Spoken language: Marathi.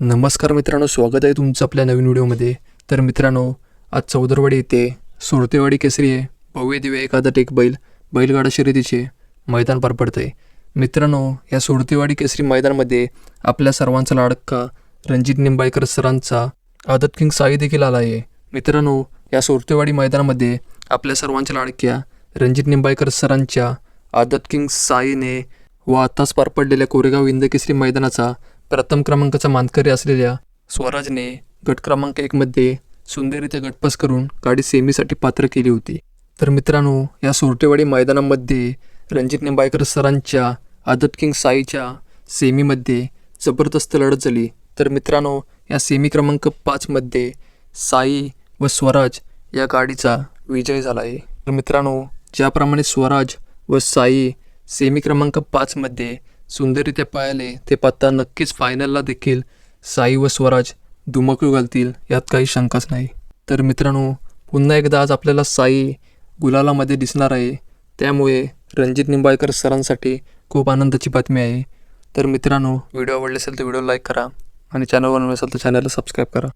नमस्कार मित्रांनो स्वागत आहे तुमचं आपल्या नवीन व्हिडिओमध्ये. तर मित्रांनो आज चौदरवाडी येथे सुरतेवाडी केसरी आहे. भव्य दिव्य एखादा एक बैल बैलगाडा शर्यतीचे मैदान पार पडते मित्रांनो या सुरतेवाडी केसरी मैदानामध्ये आपल्या सर्वांचा लाडका रणजित निंबाळकर सरांचा आदत किंग साई देखील आला आहे. मित्रांनो या सुरतेवाडी मैदानामध्ये आपल्या सर्वांच्या लाडक्या रणजित निंबाळकर सरांच्या आदत किंग साईने व आताच पार पडलेल्या कोरेगाव इंद केसरी मैदानाचा प्रथम क्रमांकाचा मानकरी असलेल्या स्वराजने गट क्रमांक एकमध्ये सुंदरित्या गटपास करून गाडी सेमीसाठी पात्र केली होती. तर मित्रांनो या सुरटेवाडी मैदानामध्ये रणजित निंबाळकर सरांच्या आदत किंग साईच्या सेमीमध्ये जबरदस्त लढत झाली. तर मित्रांनो या सेमी क्रमांक पाचमध्ये साई व स्वराज या गाडीचा विजय झाला आहे. तर मित्रांनो ज्याप्रमाणे स्वराज व साई सेमी क्रमांक पाचमध्ये सुंदररित्या पाहिले ते पत्ता नक्कीच फायनलला देखील साई व स्वराज धुमकू घालतील यात काही शंकाच नाही. तर मित्रांनो पुन्हा एकदा आज आपल्याला साई गुलालामध्ये दिसणार आहे. त्यामुळे रणजित निंबाळकर सरांसाठी खूप आनंदाची बातमी आहे. तर मित्रांनो व्हिडिओ आवडले असेल तर व्हिडिओ लाईक करा आणि चॅनलवर नवीन असेल तर चॅनलला सबस्क्राईब करा.